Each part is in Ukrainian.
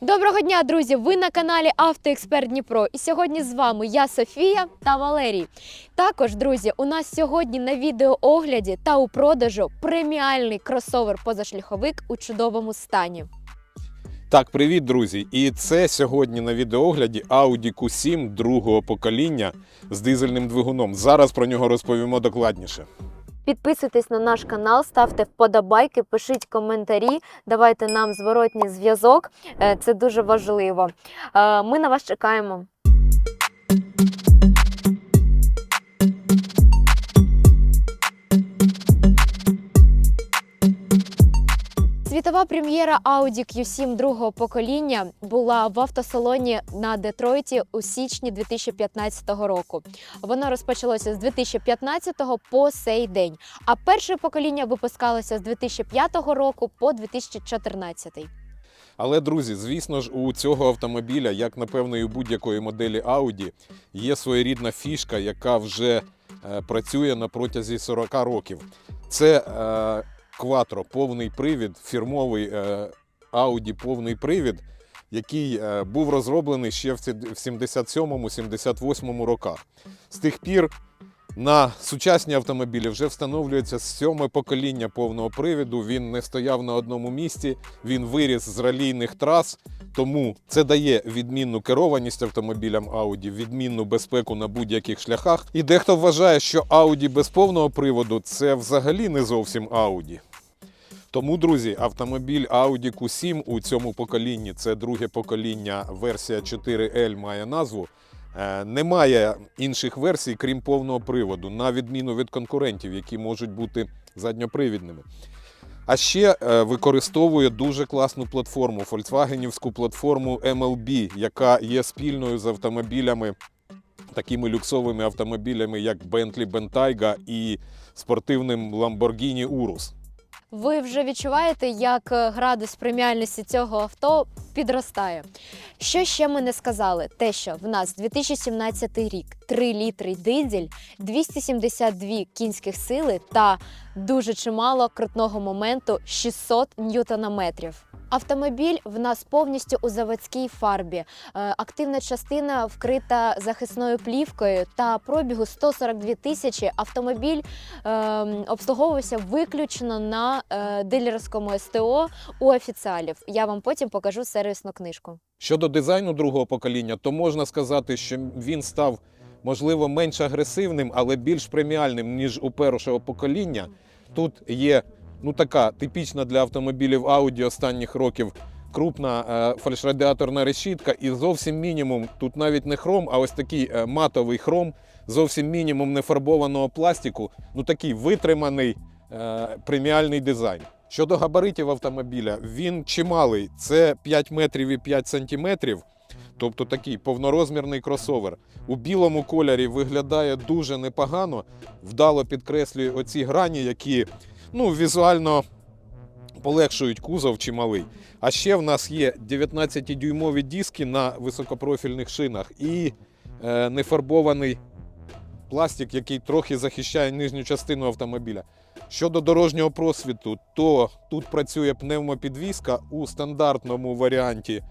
Доброго дня, друзі! Ви на каналі Автоексперт Дніпро. І сьогодні з вами я Софія та Валерій. Також, друзі, у нас сьогодні на відеоогляді та у продажу преміальний кросовер позашляховик у чудовому стані. Так, привіт, друзі! І це сьогодні на відеогляді Audi Q7 другого покоління з дизельним двигуном. Зараз про нього розповімо докладніше. Підписуйтесь на наш канал, ставте вподобайки, пишіть коментарі, давайте нам зворотній зв'язок. Е, Це дуже важливо. Е, Ми на вас чекаємо. Світова прем'єра Audi Q7 другого покоління була в автосалоні на Детройті у січні 2015 року. Воно розпочалося з 2015 по сей день, а перше покоління випускалося з 2005 року по 2014. Але, друзі, звісно ж, у цього автомобіля, як напевно, і у будь-якої моделі Audi, є своєрідна фішка, яка вже е, працює на протязі 40 років. Це е, Quattro, повний привід, фірмовий е, Audi повний привід, який е, був розроблений ще в ці- в 77-78 роках. З тих пір на сучасні автомобілі вже встановлюється сьоме покоління повного привіду. Він не стояв на одному місці, він виріс з ралійних трас, тому це дає відмінну керованість автомобілям Audi, відмінну безпеку на будь-яких шляхах. І дехто вважає, що Audi без повного приводу це взагалі не зовсім Audi. Тому, друзі, автомобіль Audi Q7 у цьому поколінні, це друге покоління, версія 4L має назву. Е, Немає інших версій, крім повного приводу, на відміну від конкурентів, які можуть бути задньопривідними. А ще е, використовує дуже класну платформу, фольксвагенівську платформу MLB, яка є спільною з автомобілями, такими люксовими автомобілями, як Bentley Bentayga і спортивним Lamborghini Urus. Ви вже відчуваєте, як е, градус преміальності цього авто підростає. Що ще ми не сказали? Те, що в нас 2017 рік 3 літри дизель, 272 кінських сили та дуже чимало крутного моменту 600 ньютонометрів. Автомобіль в нас повністю у заводській фарбі. Е, Активна частина вкрита захисною плівкою та пробігу 142 тисячі. Автомобіль е, обслуговувався виключно на е, дилерському СТО у офіціалів. Я вам потім покажу сервісну книжку. Щодо дизайну другого покоління, то можна сказати, що він став можливо менш агресивним, але більш преміальним ніж у першого покоління. Тут є ну така типічна для автомобілів Audi останніх років крупна е, фальшрадіаторна решітка, і зовсім мінімум тут навіть не хром, а ось такий е, матовий хром, зовсім мінімум нефарбованого пластику. Ну такий витриманий е, преміальний дизайн. Щодо габаритів автомобіля, він чималий. Це 5 метрів і 5 сантиметрів. Тобто такий повнорозмірний кросовер. У білому кольорі виглядає дуже непогано, вдало підкреслює оці грані, які ну, візуально полегшують кузов чималий. А ще в нас є 19-дюймові диски на високопрофільних шинах і е, нефарбований пластик, який трохи захищає нижню частину автомобіля. Щодо дорожнього просвіту, то тут працює пневмопідвізка у стандартному варіанті.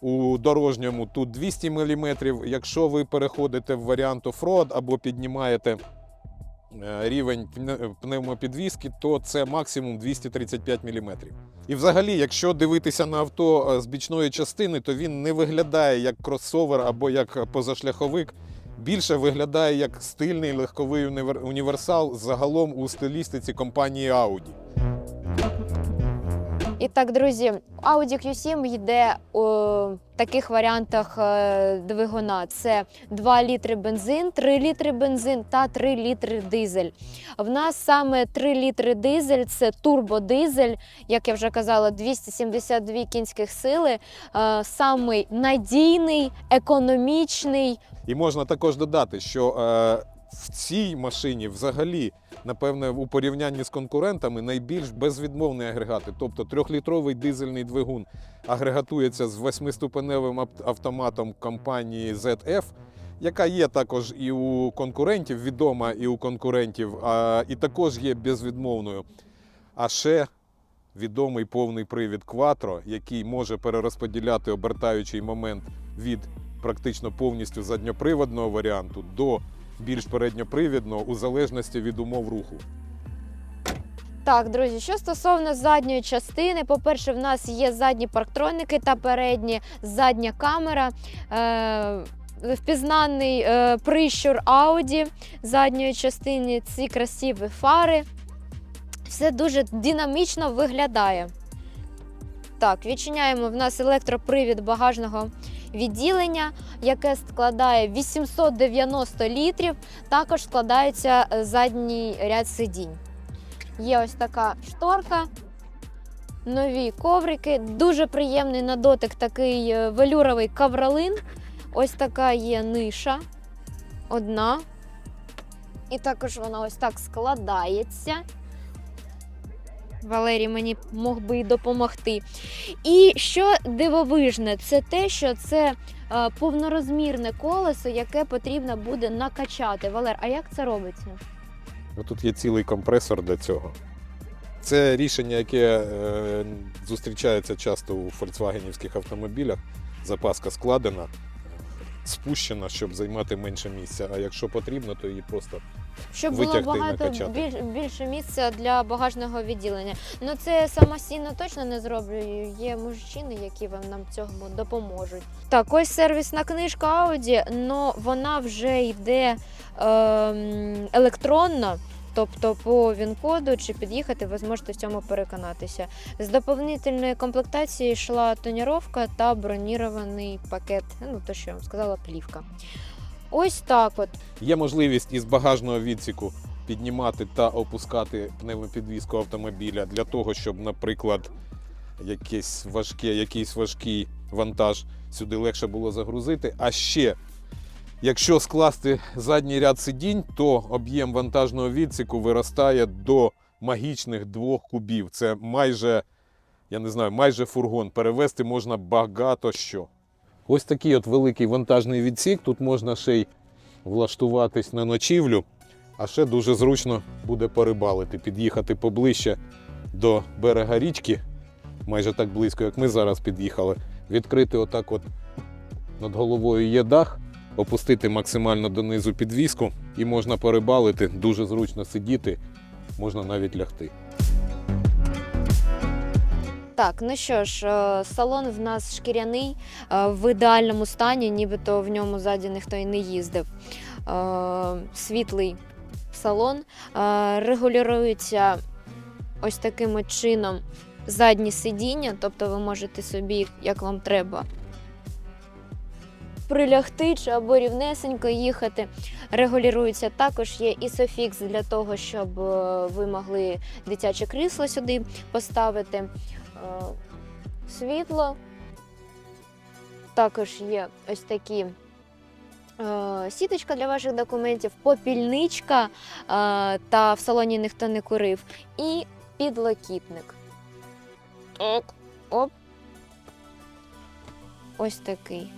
У дорожньому тут 200 мм. Якщо ви переходите в варіант оффроад або піднімаєте е, рівень пневмопідвізки, то це максимум 235 мм. І взагалі, якщо дивитися на авто е, з бічної частини, то він не виглядає як кросовер або як позашляховик. Більше виглядає як стильний легковий універ- універсал загалом у стилістиці компанії Audi. І так, друзі, Audi Q7 йде у таких варіантах е, двигуна: це 2 літри бензин, 3 літри бензин та 3 літри дизель. В нас саме 3 літри дизель це турбодизель, як я вже казала, 272 кінських сили. Е, Самий надійний, економічний. І можна також додати, що е, в цій машині взагалі, напевне, у порівнянні з конкурентами найбільш безвідмовні агрегати. Тобто трьохлітровий дизельний двигун агрегатується з восьмиступеневим ав- автоматом компанії ZF, яка є також і у конкурентів, відома і у конкурентів, а, і також є безвідмовною. А ще відомий повний привід Quattro, який може перерозподіляти обертаючий момент від практично повністю задньоприводного варіанту до більш передньопривідного у залежності від умов руху. Так, друзі, що стосовно задньої частини, по-перше, в нас є задні парктроники та передні задня камера. Е- Впізнаний е, прищур Audi задньої частини, ці красиві фари. Все дуже динамічно виглядає. Так, відчиняємо в нас електропривід багажного відділення, яке складає 890 літрів. Також складається е, задній ряд сидінь. Є ось така шторка, нові коврики, дуже приємний на дотик такий е, велюровий кавролин. Ось така є ниша. Одна. І також вона ось так складається. Валерій мені мог би допомогти. І що дивовижне, це те, що це е, повнорозмірне колесо, яке потрібно буде накачати. Валер, а як це робиться? Тут є цілий компресор для цього. Це рішення, яке е, зустрічається часто у фольксвагенівських автомобілях. Запаска складена, спущена, щоб займати менше місця. А якщо потрібно, то її просто Щоб було Витягти багато накачати. більш, більше місця для багажного відділення. Ну це самостійно точно не зроблю. Є мужчини, які вам нам цьому допоможуть. Так, ось сервісна книжка Audi, але вона вже йде ем, електронно. Тобто по він-коду чи під'їхати, ви зможете в цьому переконатися. З доповнительної комплектації йшла тоніровка та бронірований пакет. Ну, то, що я вам сказала, плівка. Ось так от. Є можливість із багажного відсіку піднімати та опускати пневмопідвізку автомобіля для того, щоб, наприклад, якийсь важке, якийсь важкий вантаж сюди легше було загрузити. А ще, якщо скласти задній ряд сидінь, то об'єм вантажного відсіку виростає до магічних двох кубів. Це майже, я не знаю, майже фургон. Перевезти можна багато що. Ось такий от великий вантажний відсік. Тут можна ще й влаштуватись на ночівлю, а ще дуже зручно буде порибалити, під'їхати поближче до берега річки, майже так близько, як ми зараз під'їхали. Відкрити отак от над головою є дах, опустити максимально донизу підвіску і можна порибалити, дуже зручно сидіти, можна навіть лягти. Так, ну що ж, е, салон в нас шкіряний е, в ідеальному стані, нібито в ньому ззаді ніхто і не їздив. Е, Світлий салон. Регулюється ось таким чином задні сидіння, тобто ви можете собі, як вам треба, прилягти чи або рівнесенько їхати. Регулюється також є ісофікс для того, щоб е, ви могли дитяче крісло сюди поставити. Е, світло. Також є ось такі е, сіточка для ваших документів, попільничка, та в салоні ніхто не курив, і підлокітник. Ок. Оп. Ось такий.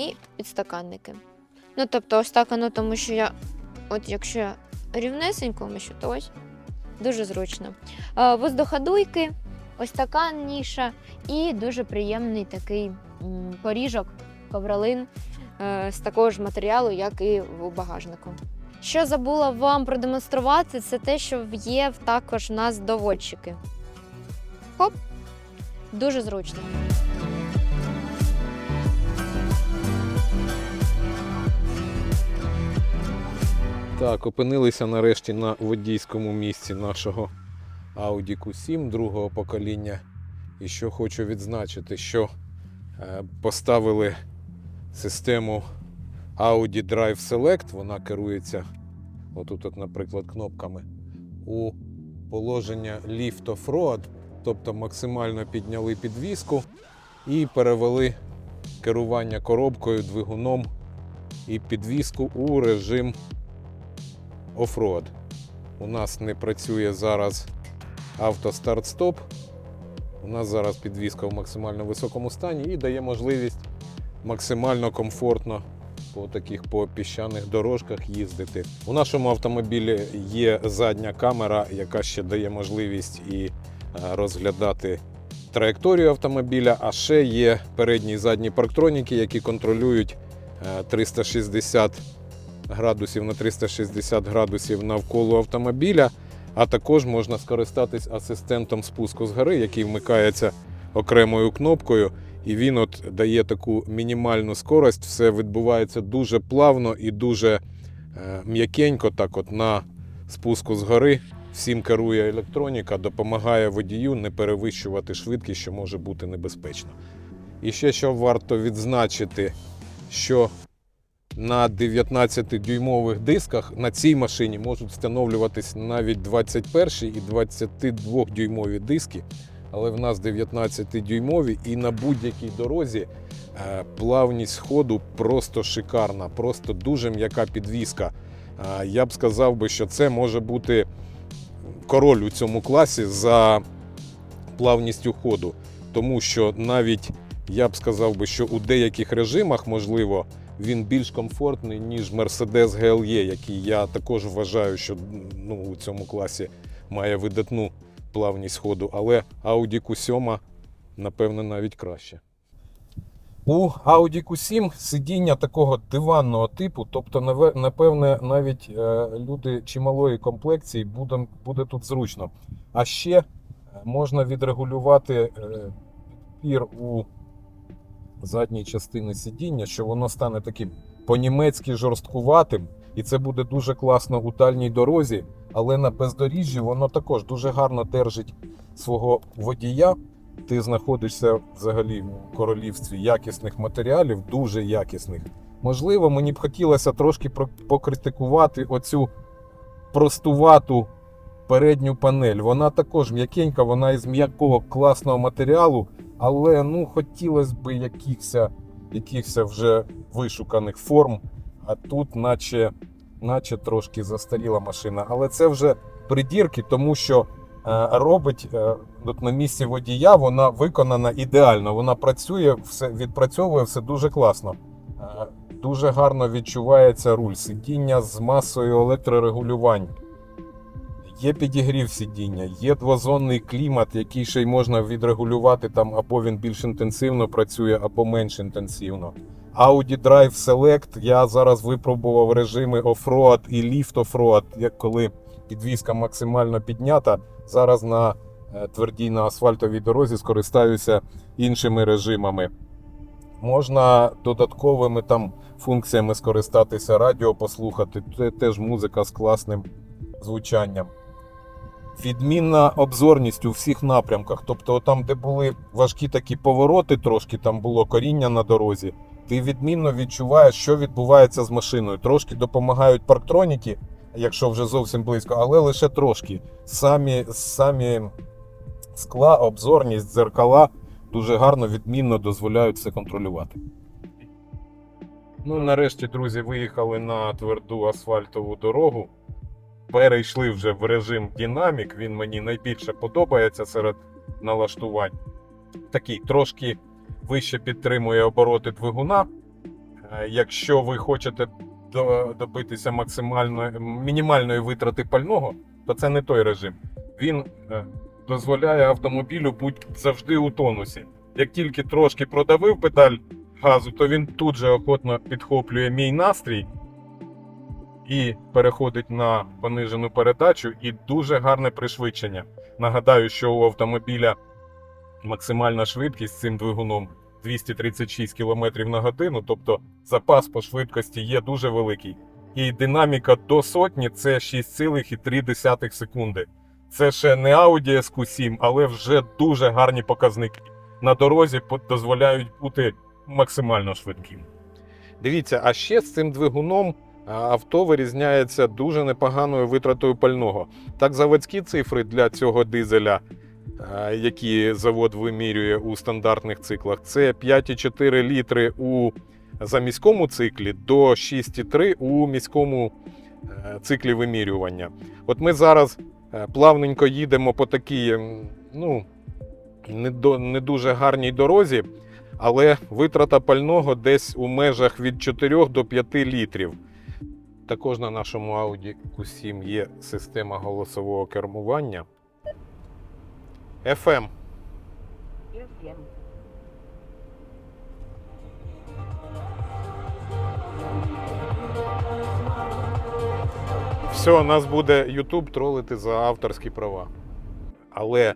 І підстаканники. Ну, тобто, ось так воно, тому що я, от якщо я рівнесенько мишу, то ось дуже зручно. Е, Воздуходуйки, ось така ніша, і дуже приємний такий м, поріжок, ковролин е, з такого ж матеріалу, як і у багажнику. Що забула вам продемонструвати, це те, що є також в нас доводчики. Хоп! Дуже зручно. Так, опинилися нарешті на водійському місці нашого Audi Q7 другого покоління. І що хочу відзначити, що е, поставили систему Audi Drive Select, вона керується отут, от, наприклад, кнопками у положення Lift Off-Road, тобто максимально підняли підвіску і перевели керування коробкою, двигуном і підвіску у режим оффроад. У нас не працює зараз автостарт-стоп. У нас зараз підвізка в максимально високому стані і дає можливість максимально комфортно по таких по піщаних дорожках їздити. У нашому автомобілі є задня камера, яка ще дає можливість і розглядати траєкторію автомобіля, а ще є передні і задні парктроніки, які контролюють е, 360 градусів на 360 градусів навколо автомобіля. А також можна скористатись асистентом спуску з гори, який вмикається окремою кнопкою, і він от дає таку мінімальну скорость. Все відбувається дуже плавно і дуже е, м'якенько. Так, от на спуску з гори всім керує електроніка, допомагає водію не перевищувати швидкість, що може бути небезпечно. І ще що варто відзначити, що на 19-дюймових дисках на цій машині можуть встановлюватись навіть 21 і 22-дюймові диски, але в нас 19-дюймові і на будь-якій дорозі е, плавність ходу просто шикарна, просто дуже м'яка підвіска. Е, Я б сказав би, що це може бути король у цьому класі за плавністю ходу, тому що навіть я б сказав би, що у деяких режимах, можливо, він більш комфортний, ніж Mercedes GLE, який я також вважаю, що ну, у цьому класі має видатну плавність ходу, але Audi Q7, напевне, навіть краще. У Audi Q7 сидіння такого диванного типу, тобто, напевне, навіть е, люди чималої комплекції буде, буде тут зручно. А ще е, можна відрегулювати е, підпір у задній частини сидіння, що воно стане таким по-німецьки жорсткуватим, і це буде дуже класно у дальній дорозі, але на бездоріжжі воно також дуже гарно держить свого водія. Ти знаходишся взагалі в королівстві якісних матеріалів, дуже якісних. Можливо, мені б хотілося трошки покритикувати оцю простувату передню панель. Вона також м'якенька, вона із м'якого класного матеріалу, але ну хотілося б якихось, якихось вже вишуканих форм. А тут, наче, наче трошки застаріла машина. Але це вже придірки, тому що е, робить е, от на місці водія, вона виконана ідеально. Вона працює, все відпрацьовує все дуже класно. Е, Дуже гарно відчувається руль, сидіння з масою електрорегулювань. Є підігрів сидіння, є двозонний клімат, який ще й можна відрегулювати там, або він більш інтенсивно працює, або менш інтенсивно. Audi Drive Select я зараз випробував режими оффроад і ліфт оффроад, як коли підвізка максимально піднята. Зараз на е, твердій на асфальтовій дорозі скористаюся іншими режимами. Можна додатковими там функціями скористатися, радіо послухати, це теж музика з класним звучанням. Відмінна обзорність у всіх напрямках. Тобто, там, де були важкі такі повороти, трошки там було коріння на дорозі, ти відмінно відчуваєш, що відбувається з машиною. Трошки допомагають парктроніки, якщо вже зовсім близько, але лише трошки. Самі, самі скла, обзорність, дзеркала дуже гарно, відмінно дозволяють це контролювати. Ну, нарешті, друзі, виїхали на тверду асфальтову дорогу. Перейшли вже в режим динамік. Він мені найбільше подобається серед налаштувань. Такий трошки вище підтримує обороти двигуна. Е, Якщо ви хочете добитися максимальної мінімальної витрати пального, то це не той режим. Він е, дозволяє автомобілю бути завжди у тонусі. Як тільки трошки продавив педаль газу, то він тут же охотно підхоплює мій настрій і переходить на понижену передачу, і дуже гарне пришвидшення. Нагадаю, що у автомобіля максимальна швидкість цим двигуном 236 км на годину, тобто запас по швидкості є дуже великий. І динаміка до сотні це 6,3 секунди. Це ще не Audi SQ7, але вже дуже гарні показники. На дорозі дозволяють бути максимально швидким. Дивіться, а ще з цим двигуном авто вирізняється дуже непоганою витратою пального. Так, заводські цифри для цього дизеля, які завод вимірює у стандартних циклах, це 5,4 літри у заміському циклі до 6,3 у міському е, циклі вимірювання. От ми зараз е, плавненько їдемо по такій, ну, не дуже гарній дорозі, але витрата пального десь у межах від 4 до 5 літрів. Також на нашому Audi Q7 є система голосового кермування. FM. Все, нас буде YouTube тролити за авторські права. Але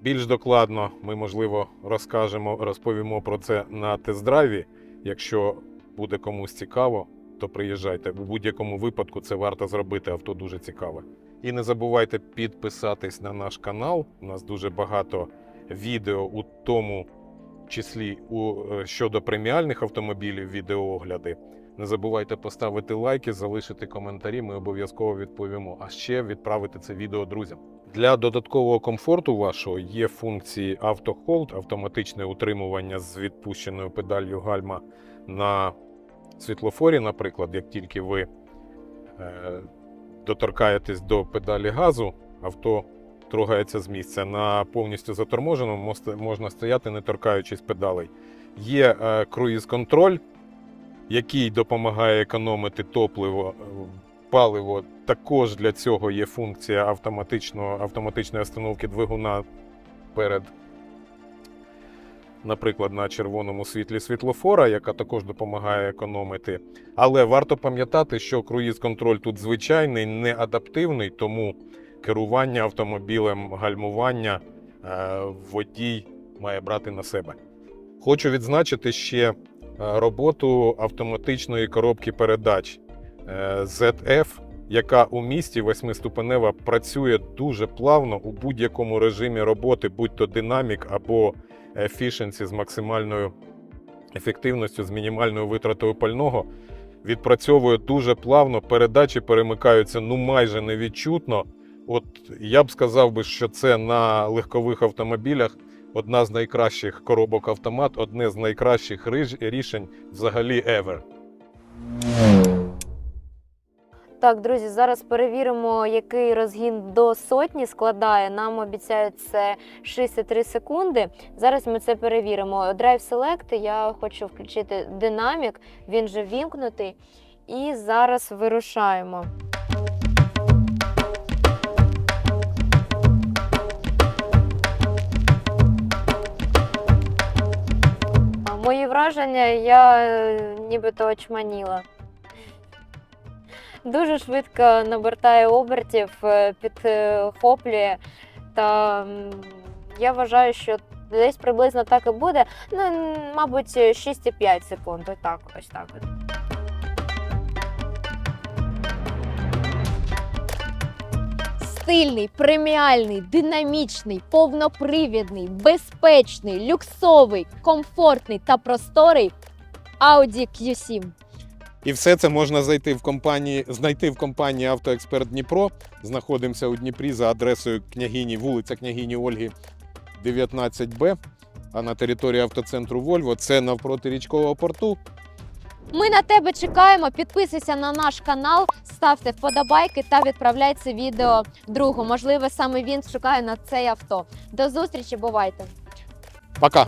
більш докладно ми, можливо, розкажемо, розповімо про це на тест-драйві. Якщо буде комусь цікаво, то приїжджайте. У будь-якому випадку це варто зробити, авто дуже цікаве. І не забувайте підписатись на наш канал. У нас дуже багато відео, у тому числі у, е, щодо преміальних автомобілів, відеоогляди. Не забувайте поставити лайки, залишити коментарі. Ми обов'язково відповімо. А ще відправити це відео друзям. Для додаткового комфорту вашого є функції автохолд, автоматичне утримування з відпущеною педаллю гальма на світлофорі, наприклад, як тільки ви е, доторкаєтесь до педалі газу, авто трогається з місця. На повністю заторможеному можна стояти, не торкаючись педалей. Є е, круїз-контроль, який допомагає економити топливо, е, паливо. Також для цього є функція автоматичної остановки двигуна перед, наприклад, на червоному світлі світлофора, яка також допомагає економити. Але варто пам'ятати, що круїз-контроль тут звичайний, не адаптивний, тому керування автомобілем, гальмування е, водій має брати на себе. Хочу відзначити ще е, роботу автоматичної коробки передач е, ZF, яка у місті восьмиступенева працює дуже плавно у будь-якому режимі роботи, будь то динамік або efficiency з максимальною ефективністю, з мінімальною витратою пального. Відпрацьовує дуже плавно, передачі перемикаються ну майже невідчутно. От я б сказав би, що це на легкових автомобілях одна з найкращих коробок автомат, одне з найкращих рішень взагалі ever. Так, друзі, зараз перевіримо, який розгін до сотні складає. Нам обіцяють це 63 секунди. Зараз ми це перевіримо. Drive Select, я хочу включити динамік, він вже вімкнутий. І зараз вирушаємо. Мої враження, я е, нібито очманіла. Дуже швидко набертає обертів, е, підхоплює. Та я вважаю, що десь приблизно так і буде. Ну, мабуть, 6,5 секунд. Так, ось так. Стильний, преміальний, динамічний, повнопривідний, безпечний, люксовий, комфортний та просторий Audi Q7. І все це можна зайти в компанії, знайти в компанії Автоексперт Дніпро. Знаходимося у Дніпрі за адресою княгині, вулиця княгині Ольги, 19Б. А на території автоцентру Вольво це навпроти річкового порту. Ми на тебе чекаємо. Підписуйся на наш канал, ставте вподобайки та відправляй це відео другу. Можливо, саме він шукає на цей авто. До зустрічі, бувайте! Пока!